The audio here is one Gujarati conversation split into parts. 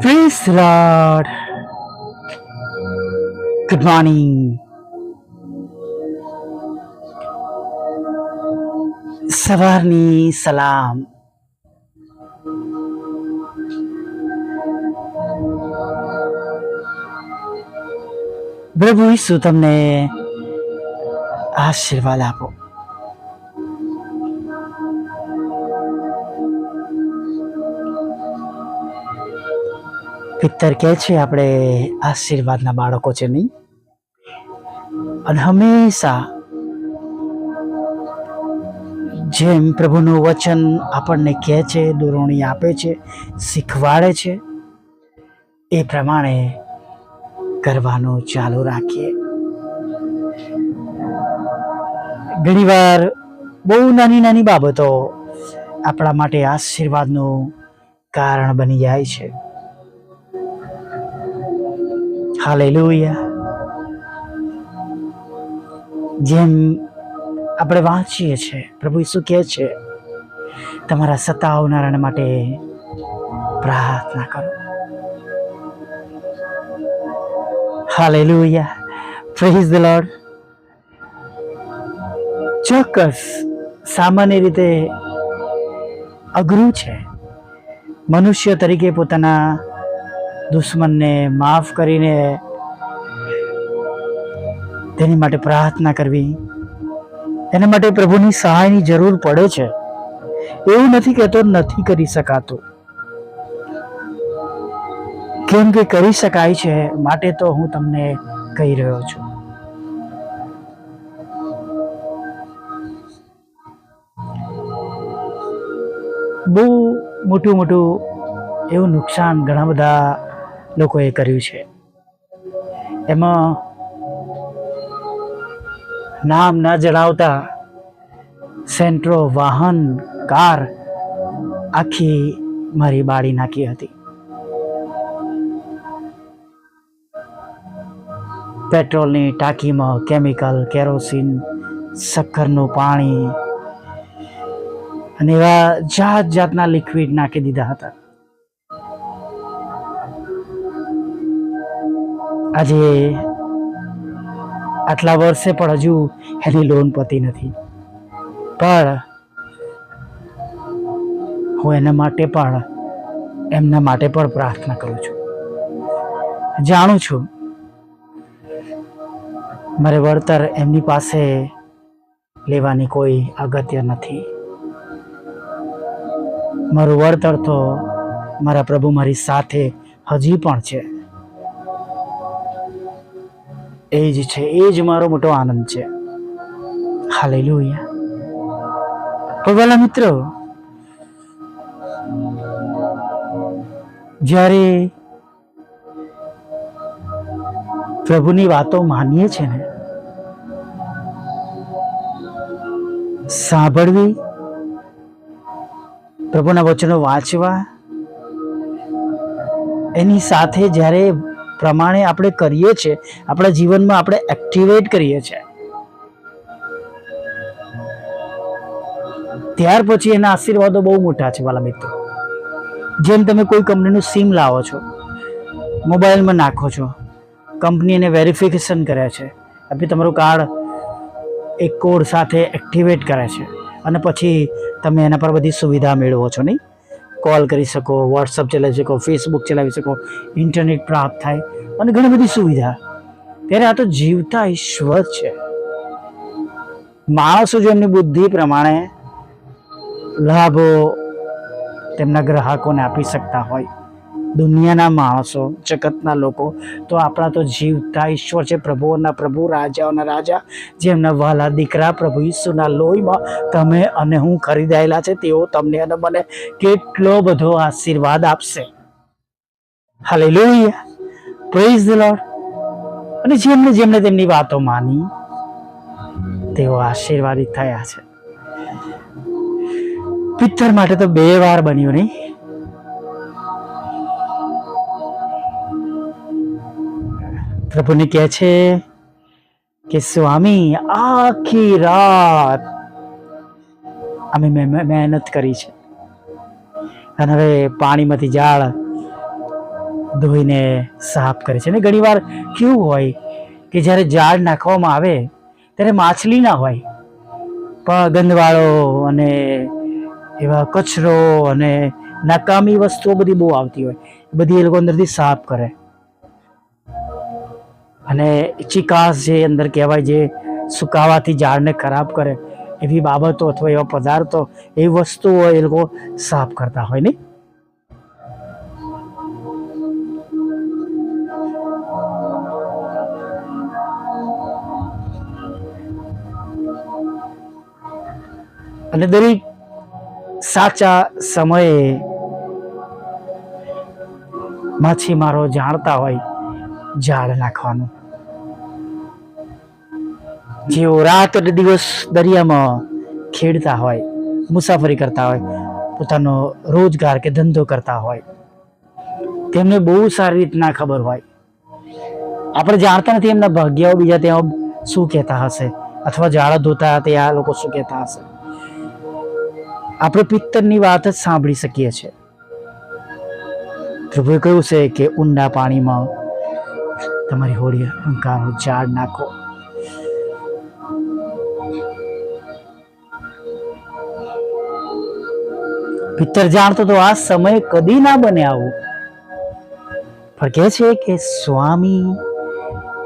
Praise the Lord. Good morning. સવારની સલામ પ્રભુ ઈસુ તમને આશીર્વાદ આપો પિત્તર કહે છે, આપણે આશીર્વાદના બાળકો છે નહીં. અને હંમેશા જેમ પ્રભુનું વચન આપણને કહે છે દોરવણી આપે છે, શીખવાડે છે, એ પ્રમાણે કરવાનું ચાલુ રાખીએ. ઘણીવાર બહુ નાની નાની બાબતો આપણા માટે આશીર્વાદનું કારણ બની જાય છે. હાલેલુયા. જેમ આપણે વાંચીએ છીએ, પ્રભુ ઈસુ કહે છે, તમારા સતાવનારાને માટે પ્રાર્થના કરો. હાલેલુયા. પ્રેઝ ધ લોર્ડ ચોક્કસ સામાન્ય રીતે અઘરું છે. મનુષ્ય તરીકે પોતાના દુશ્મનને માફ કરીને તેની માટે પ્રાર્થના કરવી, એના માટે પ્રભુની સહાયની જરૂર પડે છે. એવું નથી કહેતો નથી કરી શકાતું. કેમ કે કરી શકાય છે, માટે તો હું તમને કહી રહ્યો છું. બહુ મોટું મોટું એવું નુકસાન ઘણા બધા લોકોએ કર્યું છે. એમાં નામ ના જણાવતા સેન્ટ્રો વાહન, કાર આખી મારી બાળી નાખી હતી. પેટ્રોલની ટાંકીમાં કેમિકલ, કેરોસીન, શક્કરનું પાણી અને એવા જાત જાતના લિક્વિડ નાખી દીધા હતા. આજે આટલા વર્ષે પણ હજુ એની લોન પતી નથી. પણ હું એના માટે પણ, એમના માટે પણ પ્રાર્થના કરું છું. જાણું છું, મારે વળતર એમની પાસે લેવાની કોઈ અગત્ય નથી. મારું વળતર તો મારા પ્રભુ મારી સાથે હજી પણ છે. એ જ છે, એ જ મારો મોટો આનંદ છે. હાલેલુયા. વાલા મિત્રો, જ્યારે પ્રભુની વાતો માનીએ છે ને, સાંભળવી, પ્રભુના વચનો વાંચવા, એની સાથે જ્યારે પ્રમાણે આપણે કરીએ છીએ, આપણા જીવનમાં આપણે એક્ટિવેટ કરીએ છીએ. ત્યાર પછી એના આશીર્વાદો બહુ મોટા છે, વાલા મિત્રો. જેમ તમે કોઈ કંપનીનું સિમ લાવો છો, મોબાઈલમાં નાખો છો, કંપની એને વેરિફિકેશન કરે છે પછી તમારું કાર્ડ એક કોડ સાથે એક્ટિવેટ કરે છે, અને પછી તમે એના પર બધી સુવિધા મેળવો છો, નહીં? કોલ કરી શકો વોટ્સઅપ ચલાવી શકો ફેસબુક ચલાવી શકો ઇન્ટરનેટ પ્રાપ્ત થાય અને ઘણી બધી સુવિધા. ત્યારે આ તો જીવતા ઈશ્વર છે. માણસો જો એમની બુદ્ધિ પ્રમાણે લાભો તેમના ગ્રાહકોને આપી શકતા હોય દુનિયાના માણસો, જગતના લોકો. તો આપણા તો જીવતા ઈશ્વર છે, પ્રભુઓના પ્રભુ, રાજાઓના રાજા, જેમના વહાલા દીકરા, પ્રભુ ઈસુના લોહીમાં તમે અને હું ખરીદાયેલા છે, તેઓ તમને અને મને કેટલો બધો આશીર્વાદ આપશે. હાલેલુયા પ્રેઝ ધ લોર્ડ અને જેમને જેમને તેમની વાતો માની, તેઓ આશીર્વાદિત થયા છે. પિત્તર માટે તો બે વાર બન્યું નહીં. પ્રભુને કહે છે કે, સ્વામી, આખી રાત અમે મહેનત કરી છે. અને હવે પાણીમાંથી ઝાડ ધોઈને સાફ કરે છે. અને ઘણીવાર કેવું હોય કે જ્યારે ઝાડ નાખવામાં આવે, ત્યારે માછલી ના હોય. પણ ગંદવાળો અને એવા કચરો અને નકામી વસ્તુઓ બધી બહુ આવતી હોય. બધી એ લોકો અંદરથી સાફ કરે. અને ચિકાસ જે અંદર કહેવાય જે સુકાવાથી ઝાડને ખરાબ કરે એવી બાબતો અથવા એવા પદાર્થો, એવી વસ્તુઓ એ લોકો સાફ કરતા હોય નહીં? અને દરેક સાચા સમયે માછીમારો જાણતા હોય ઝાડ નાખવાનું. જેઓ રાત અને દિવસ દરિયામાં ખેડતા હોય, મુસાફરી કરતા હોય, પોતાનો રોજગાર કે ધંધો કરતા હોય, તેમને બહુ સારી રીતના ખબર હોય. આપણે જાણતા નથી એમના ભાગ્યાઓ બીજા ત્યાં શું કહેતા હશે, અથવા ઝાડા ધોતા તે આ લોકો શું કહેતા હશે. આપણે પિત્તરની વાત જ સાંભળી શકીએ છીએ. ધ્રુવે કહ્યું છે કે ઊંડા પાણીમાં તમારી હોળી અહંકારનો ઝાડ નાખો. પિત્તર જાણતો તો આ સમય કદી ના બને આવું. પણ કહે છે કે, સ્વામી,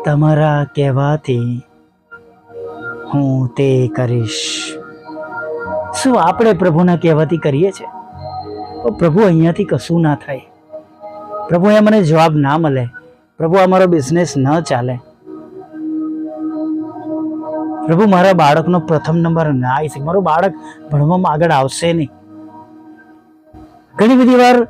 તમારા કહેવાથી હું તે કરીશ. શું આપણે પ્રભુના કહેવાથી કરીએ છીએ? પ્રભુ અહીંયાથી કશું ના થાય. પ્રભુ અહીંયા મને જવાબ ના મળે. પ્રભુ અમારો બિઝનેસ ન ચાલે. પ્રભુ મારા બાળકનો પ્રથમ નંબર ના આવી શકે. મારું બાળક ભણવામાં આગળ આવશે નહીં. ઘણી બધી વાર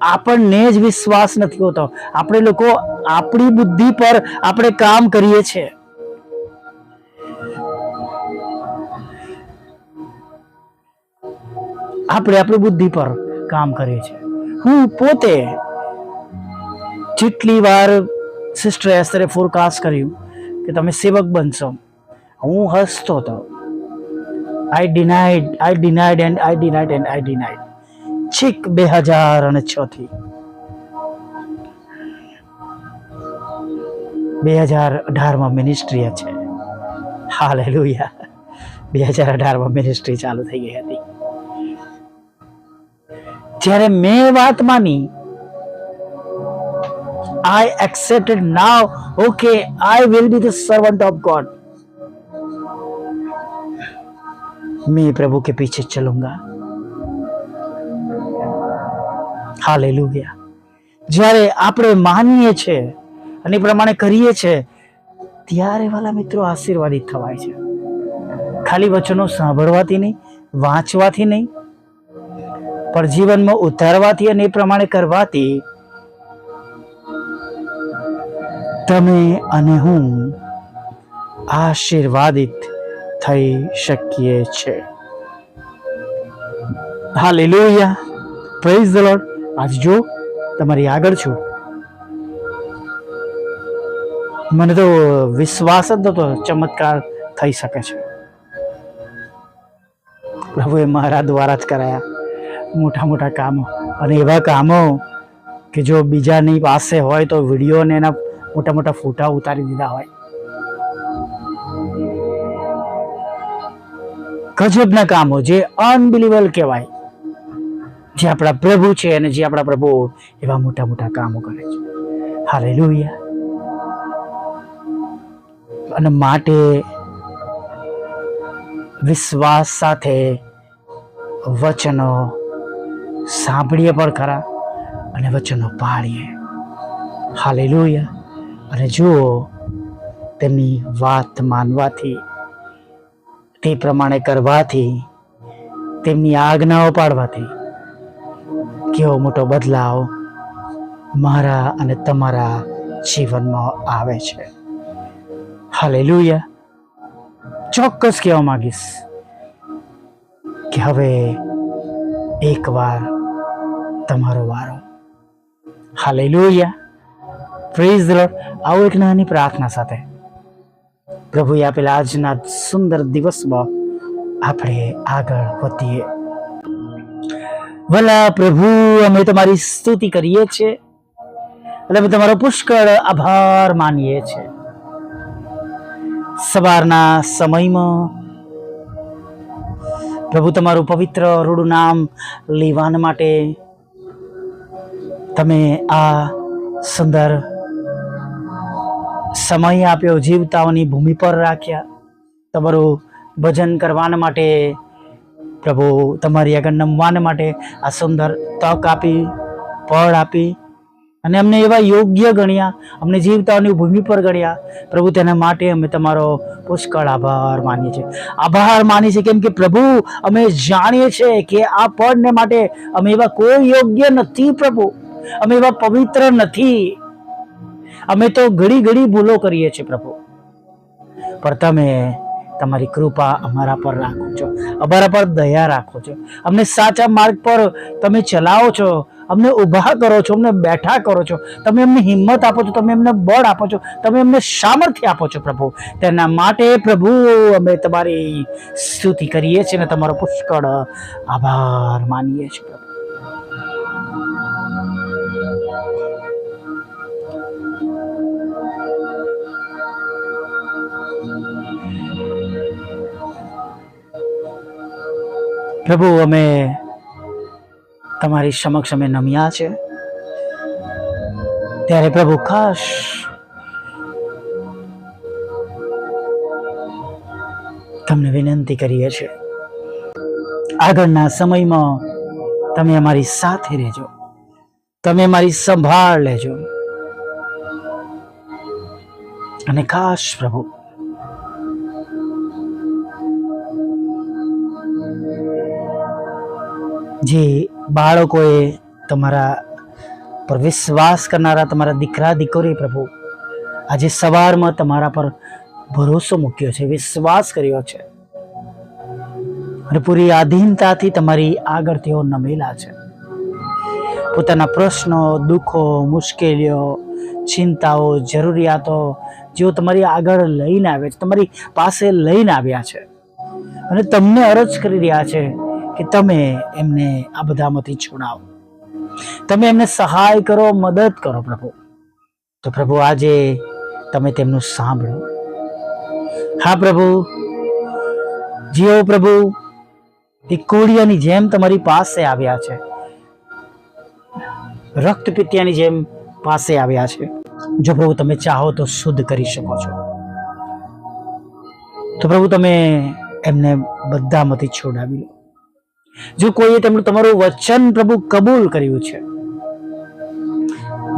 આપણને જ વિશ્વાસ નથી હોતો. આપણે લોકો આપણી બુદ્ધિ પર આપણે કામ કરીએ છીએ. આપણે આપણી બુદ્ધિ પર કામ કરીએ છીએ. હું પોતે જેટલી વાર સિસ્ટર એસ્તરે ફોરકાસ્ટ કર્યું કે તમે સેવક બનશો. હું હસતો હતો. I denied I denied and I denied and I denied છેક બે હજાર અને છ થી બે હજાર અઢારમાં મિનિસ્ટ્રી છે હાલે બે હજાર અઢારમાં મિનિસ્ટ્રી ચાલુ થઈ ગઈ હતી જ્યારે મેં વાત માની I accepted now. Okay, I will be the servant of God. मैं प्रभु के पीछे चलूंगा હાલેલુયા. જ્યારે આપણે માનીએ છીએ અને પ્રમાણે કરીએ છીએ ત્યારે વાલા મિત્રો આશીર્વાદિત થવાય છે. ખાલી વચનો સાંભળવાથી નહીં, વાંચવાથી નહીં, પણ જીવનમાં ઉતારવાથી અને એ પ્રમાણે કરવાથી તમે અને હું આશીર્વાદિત થઈ શકીએ છે. હાલેલુયા. પ્રેઝ ધ લોર્ડ આજ જો તમારી આગળ છું. મને તો વિશ્વાસ જ નતો ચમત્કાર થઈ શકે છે. પ્રભુએ મારા દ્વારા જ કરાયા મોટા મોટા કામો અને એવા કામો કે જો બીજાની પાસે હોય તો વીડિયો ને એના મોટા મોટા ફોટા ઉતારી દીધા હોય. ગજબના કામો જે અનબિલીવેબલ કહેવાય. જે આપણા પ્રભુ છે અને જે આપણા પ્રભુ એવા મોટા મોટા કામો કરે છે. હાલેલુયા. અને માટે વિશ્વાસ સાથે વચનો સાંભળીએ પણ ખરા અને વચનો પાળીએ. હાલેલુયા. અને જુઓ, તેમની વાત માનવાથી, તે પ્રમાણે કરવાથી, તેમની આજ્ઞાઓ પાડવાથી કેવો મોટો બદલાવ મારા અને તમારા જીવનમાં આવે છે. હાલેલુયા. ચોક્કસ કહેવા માંગીશ કે હવે એકવાર તમારો વારો. હાલેલુયા. પ્રેઝ ધ લોર્ડ આવો એક નાની પ્રાર્થના સાથે. પ્રભુએ આપેલા આજના સુંદર દિવસમાં આપણે આગળ વધીએ. ભલા પ્રભુ, અમે તમારી સ્તુતિ કરીએ છીએ. એટલે અમે તમારો પુષ્કળ આભાર માનીએ છીએ. સવારના સમયમાં પ્રભુ તમારું પવિત્ર રૂડું નામ લેવાન માટે તમે આ સુંદર સમય આપ્યો, જીવતાઓની ભૂમિ પર રાખ્યા. તમારું ભજન કરવાના માટે પ્રભુ તમારી આગળ નમવાને માટે આ સુંદર તક આપી પળ આપી અને અમને એવા યોગ્ય ગણ્યા, અમને જીવતાઓની ભૂમિ પર ગણ્યા. પ્રભુ, તેના માટે અમે તમારો પુષ્કળ આભાર માનીએ છીએ. આભાર માનીએ છીએ કેમ કે પ્રભુ, અમે જાણીએ છીએ કે આ પળને માટે અમે એવા કોઈ યોગ્ય નથી પ્રભુ. અમે એવા પવિત્ર નથી. અમે તો ઘડી ઘડી ભૂલો કરીએ છીએ પ્રભુ. પણ તમે તમારી કૃપા અમારા પર રાખો છો. અમારા પર દયા રાખો છો. અમને સાચા માર્ગ પર તમે ચલાવો છો. અમને ઊભા કરો છો, અમને બેઠા કરો છો. તમે અમને હિંમત આપો છો, તમે અમને બળ આપો છો. તમે અમને સામર્થ્ય આપો છો, પ્રભુ. તેના માટે, પ્રભુ, અમે તમારી સ્તુતિ કરીએ છીએ અને તમારો પુષ્કળ આભાર માનીએ છીએ, પ્રભુ. પ્રભુ, અમે તમારી સમક્ષ અમે નમ્યા છે. ત્યારે પ્રભુ ખાસ તમને વિનંતી કરીએ છીએ. આગળના સમયમાં તમે અમારી સાથે રહેજો. તમે અમારી સંભાળ લેજો. અને ખાસ પ્રભુ જે બાળકોએ તમારા પર વિશ્વાસ કરનારા તમારા દીકરા, દીકરી પ્રભુ, આજે સવારમાં તમારા પર ભરોસો મૂક્યો છે, વિશ્વાસ કર્યો છે. અને પૂરી આધીનતાથી તમારી આગળ તેઓ નમેલા છે. પોતાના પ્રશ્નો, દુઃખો, મુશ્કેલીઓ, ચિંતાઓ, જરૂરિયાતો જેઓ તમારી આગળ લઈને આવે છે, તમારી પાસે લઈને આવ્યા છે. અને તમને અરજ કરી રહ્યા છે કે તમે એમને આ બધામાંથી છોડાવો. તમે એમને સહાય કરો, મદદ કરો પ્રભુ. તો પ્રભુ આજે તમે તેમનું સાંભળો. હા પ્રભુ, જીઓ પ્રભુ, એ કોળિયાની જેમ તમારી પાસે આવ્યા છે. રક્તપિત્યાની જેમ પાસે આવ્યા છે. જો પ્રભુ તમે ચાહો તો શુદ્ધ કરી શકો છો. તો પ્રભુ તમે એમને બધામાંથી છોડાવી લો. જો કોઈએ તેમનું તમારું વચન પ્રભુ કબૂલ કર્યું છે,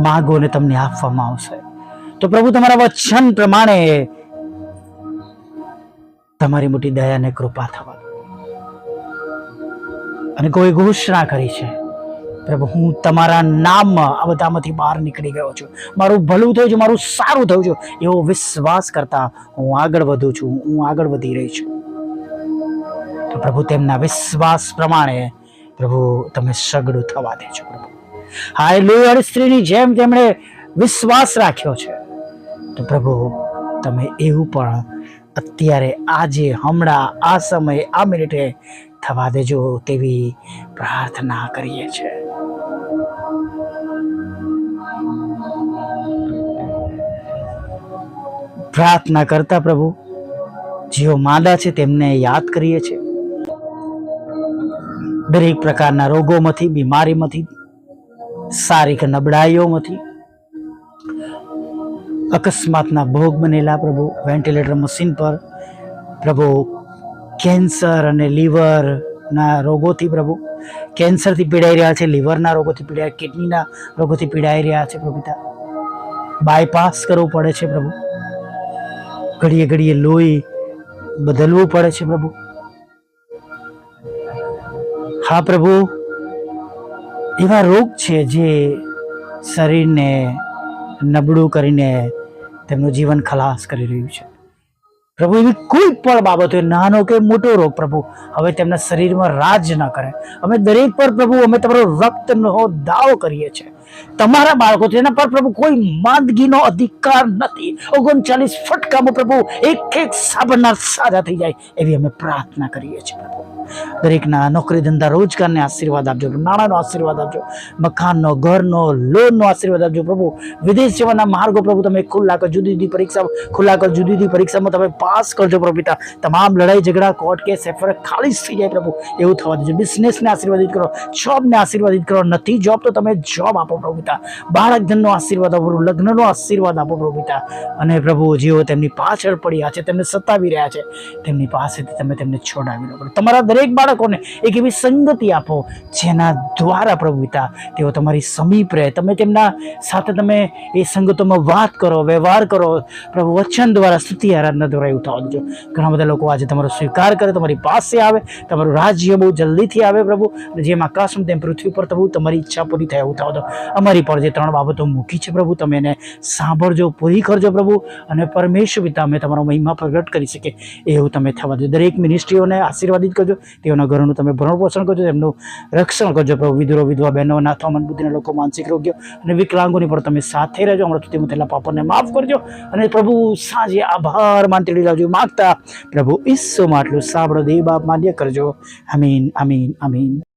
માગો ને તમને આપવામાં આવશે. તો પ્રભુ તમારા વચન પ્રમાણે તમારી મોટી દયાને કૃપા થવા અને કોઈ ઘોષણા કરી છે, પ્રભુ, હું તમારા નામમાં આ બધામાંથી બહાર નીકળી ગયો છું. મારું ભલું થયું છે, મારું સારું થયું છે. એવો વિશ્વાસ કરતા હું આગળ વધુ છું, હું આગળ વધી રહી છું. તો પ્રભુ, તેમના વિશ્વાસ પ્રમાણે પ્રભુ, તમે સગડું થવા દેજો પ્રભુ. એ લોહી સ્ત્રીની જેમ તેમણે વિશ્વાસ રાખ્યો છે. તો પ્રભુ, તમે એવું પણ અત્યારે, આજે, હમણાં, આ સમયે, આ મિનિટે થવા દેજો તેવી પ્રાર્થના કરીએ છીએ પ્રાર્થના કરતા પ્રભુ, જેઓ માંદા છે તેમને યાદ કરીએ છીએ. દરેક પ્રકારના રોગોમાંથી, બીમારીમાંથી શારીરિક નબળાઈઓમાંથી, અકસ્માતના ભોગ બનેલા પ્રભુ, વેન્ટિલેટર મશીન પર પ્રભુ, કેન્સર અને લીવરના રોગોથી પ્રભુ, કેન્સરથી પીડાઈ રહ્યા છે, લીવરના રોગોથી પીડાય કિડનીના રોગોથી પીડાઈ રહ્યા છે પ્રભુતા બાયપાસ કરવું પડે છે પ્રભુ. ઘડીએ ઘડીએ લોહી બદલવું પડે છે પ્રભુ. હા, પ્રભુ. એવા રોગ છે જે શરીરને નબળું કરીને તેમનું જીવન ખલાસ કરી રહ્યું છે. પ્રભુ, એવી કોઈ પણ બાબત હોય નાનો કે મોટો રોગ, પ્રભુ, હવે તેમના શરીરમાં રાજ ન કરે. અમે દરેક પર, પ્રભુ, અમે તમારો રક્તનો દાવો કરીએ છીએ. તમારા બાળકો, તેના પર, પ્રભુ, કોઈ માંદગીનો અધિકાર નથી. ઓગણચાલીસ ફટકામાં, પ્રભુ એક એક સાબરનાર સાજા થઈ જાય, એવી અમે પ્રાર્થના કરીએ છીએ, પ્રભુ. દરેકના નોકરી ધંધા રોજગારને આશીર્વાદ આપજો, નાણાંનો આશીર્વાદ આપજો, મકાનનો, ઘરનો, લોનનો આશીર્વાદ આપજો પ્રભુ. વિદેશ જવાના માર્ગો પ્રભુ તમે ખુલ્લા કરો જુદી જુદી પરીક્ષા, ખુલ્લા કરો જુદી જુદી પરીક્ષામાં તમે પાસ કરજો પ્રભુ પિતા. તમામ લડાઈ, ઝઘડા, કોર્ટ કેસ સેફર ખાલી થઈ જાય પ્રભુ. એવું થવા દેજો. બિઝનેસને આશીર્વાદિત કરો, જોબને આશીર્વાદિત કરો. નથી જોબ તો તમે જોબ આપો પ્રભુ પિતા. બાળક ધનનો આશીર્વાદ આપો લગ્નનો આશીર્વાદ આપો પ્રભુ પિતા. અને પ્રભુ, જેઓ તેમની પાછળ પડ્યા છે, તેમને સતાવી રહ્યા છે, તેમની પાસેથી તમે તેમને છોડાવી લો તમારા દરેક બાળકોને એક એવી સંગતિ આપો, જેના દ્વારા પ્રભુ પિતા તેઓ તમારી સમીપ રહે. તમે તેમના સાથે તમે એ સંગતોમાં વાત કરો, વ્યવહાર કરો. પ્રભુ વચન દ્વારા સ્તુતિ આરાધના દ્વારા એવું થવા દેજો. ઘણા બધા લોકો આજે તમારો સ્વીકાર કરે, તમારી પાસે આવે, તમારું રાજ્ય બહુ જલ્દીથી આવે પ્રભુ. જેમ આકાશમાં તેમ પૃથ્વી પર પ્રભુ તમારી ઈચ્છા પૂરી થાય એવું થવા દો. અમારી પર જે ત્રણ બાબતો મૂકી છે પ્રભુ, તમે એને સાંભળજો, પૂરી કરજો પ્રભુ. અને પરમેશ્વર પિતા, અમે તમારો મહિમા પ્રગટ કરી શકીએ એવું તમે થવા દો. દરેક મિનિસ્ટ્રીઓને આશીર્વાદિત કરજો. તેઓના ઘરનું તમે ભરણ પોષણ કરજો એમનું રક્ષણ કરજો. પ્રભુ, વિધુરો, વિધવા, બહેનો, નાથો, મન બુદ્ધિના લોકો, માનસિક રોગ્યો અને વિકલાંગોની પણ તમે સાથે રહેજો. હમણાં સુધી તેના પાપને માફ કરજો અને પ્રભુ સાંજે આભાર માનતી લાવજો માગતા પ્રભુ ઈસુમાં આટલું સાંભળો, દેવ બાપ માન્ય કરજો. અમીન અમીન અમીન